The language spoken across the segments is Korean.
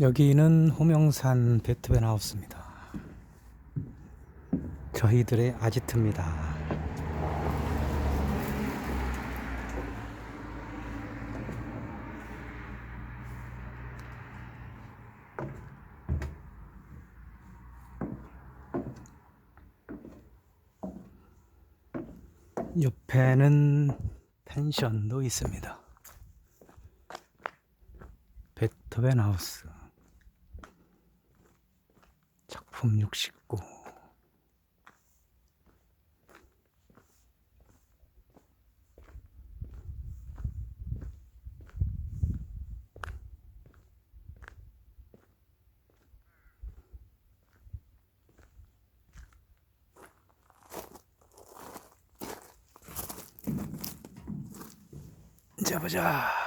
여기는 호명산 베트벤 하우스입니다. 저희들의 아지트입니다. 옆에는 펜션도 있습니다. 베토벤 하우스 작품 69 이제 보자.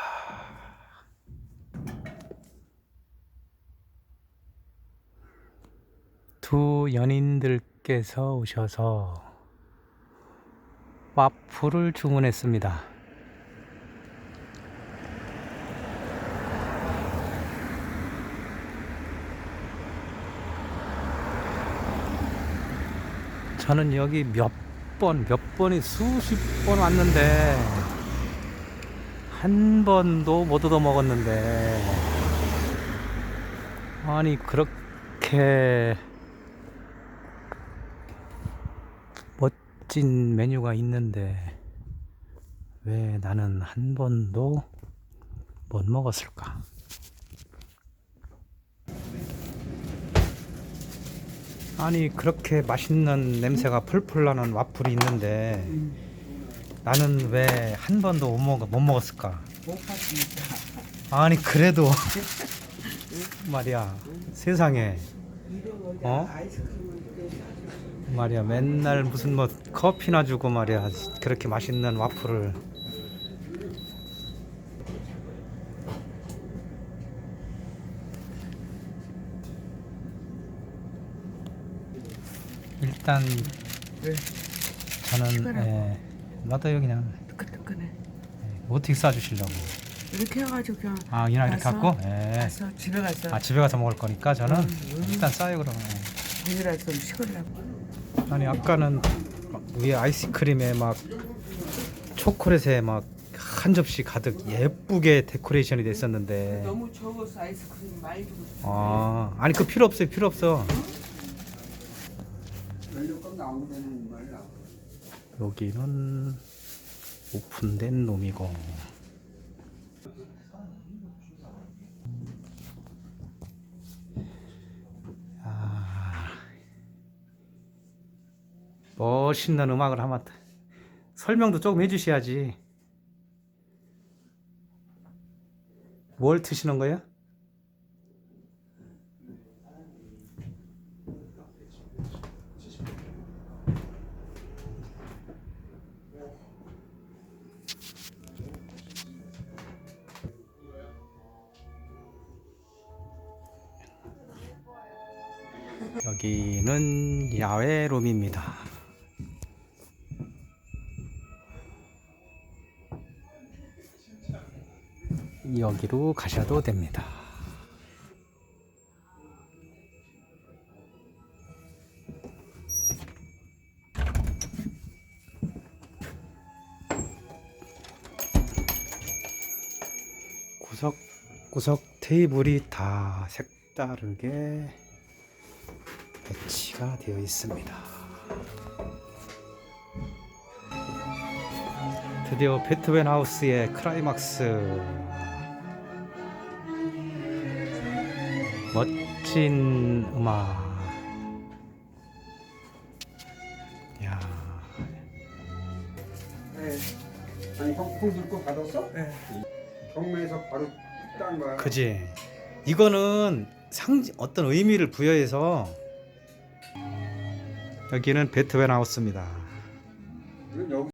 두 연인들께서 오셔서 와플을 주문했습니다. 저는 여기 몇 번, 몇 번이 수십 번 왔는데 한 번도 못 얻어 먹었는데 아니 그렇게 멋진 메뉴가 있는데 왜 나는 한 번도 못 먹었을까? 아니 그렇게 맛있는 냄새가 풀풀 나는 와플이 있는데 나는 왜 한 번도 못, 먹, 못 먹었을까? 못. 아니 그래도 말이야 세상에 어? 말이야 맨날 무슨 뭐 커피나 주고 말이야 그렇게 맛있는 와플을 일단 왜? 저는. 예, 놔둬요 그냥 뜨끈뜨끈해. 예, 어떻게 싸주시려고 이렇게 해가지고 그냥 아 그냥 이렇게 가서, 갖고 예. 가서 집에 가서 아 집에 가서 먹을 거니까 저는 음, 음. 일단 싸요 그러면 예. 오늘이라 좀 식으려고. 아니 아까는 막 위에 아이스크림에 막 초콜릿에 막 한 접시 가득 예쁘게 데코레이션이 됐었는데. 너무 적어서 아이스크림 많이 주고 싶어. 아 아니 그 필요 없어요 필요 없어. 여기는 오픈된 놈이고 멋있는 음악을 한번 설명도 조금 해주셔야지 뭘 트시는 거예요? 여기는 야외 룸입니다. 여기로 가셔도 됩니다. 구석구석 테이블이 다 색다르게 배치가 되어 있습니다. 드디어 베트벤 하우스의 클라이막스 멋진 음악 야 네. 아니 형풍 들고 받았어? 네. 경매에서 바로 딴 거야. 그지 이거는 상 어떤 의미를 부여해서 여기는 베트벤 하우스입니다. 이건 여기